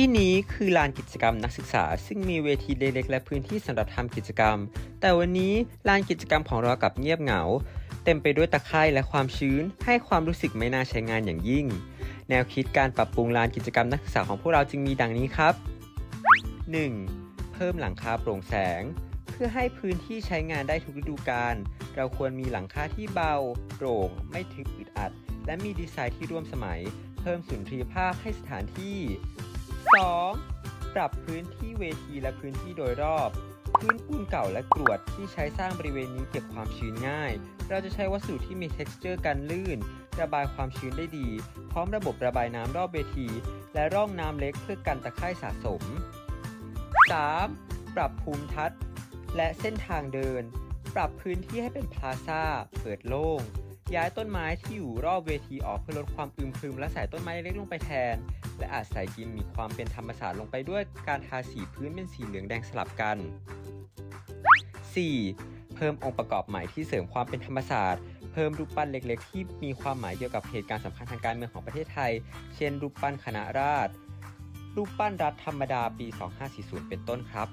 ที่นี้คือลานกิจกรรมนักศึกษา ซึ่งมีเวทีเล็กๆและพื้นที่สำหรับทำกิจกรรม แต่วันนี้ลานกิจกรรมของเรากลับเงียบเหงา เต็มไปด้วยตะไคร่และความชื้น ให้ความรู้สึกไม่น่าใช้งานอย่างยิ่ง แนวคิดการปรับปรุงลานกิจกรรมนักศึกษาของพวกเราจึงมีดังนี้ครับ 1. เพิ่มหลังคาโปร่งแสง เพื่อให้พื้นที่ใช้งานได้ทุกฤดูกาลเราควรมีหลังคาที่เบาโปร่ง ไม่ทึบอึดอัด และมีดีไซน์ที่ร่วมสมัย เพิ่มสุนทรียภาพให้สถานที่ 2. ปรับพื้นที่เวทีและพื้นที่โดยรอบ พื้นปูนเก่าและกรวดที่ใช้สร้างบริเวณนี้เก็บความชื้นง่าย เราจะใช้วัสดุที่มี texture กันลื่น ระบายความชื้นได้ดี พร้อมระบบระบายน้ำรอบเวที และร่องน้ำเล็กเพื่อกันตะไคร่สะสม 3. ปรับภูมิทัศน์ และเส้นทางเดิน ปรับพื้นที่ให้เป็นพลาซ่า เปิดโล่งย้ายต้นไม้ที่อยู่รอบเวทีออกเพื่อลดความอึมครึมและใส่ต้นไม้เล็กลงไปแทน และอาจใส่กิมมีความเป็นธรรมศาสตร์ลงไปด้วยการทาสีพื้นเป็นสีเหลืองแดงสลับกัน 4. เพิ่มองค์ประกอบใหม่ที่เสริมความเป็นธรรมศาสตร์เพิ่มรูปปั้นเล็กๆ ที่มีความหมายเกี่ยวกับเหตุการณ์สำคัญทางการเมืองของประเทศไทย เช่น รูปปั้นคณะราษฎรรูปปั้นรัฐธรรมดาปี 2540 เป็นต้นครับ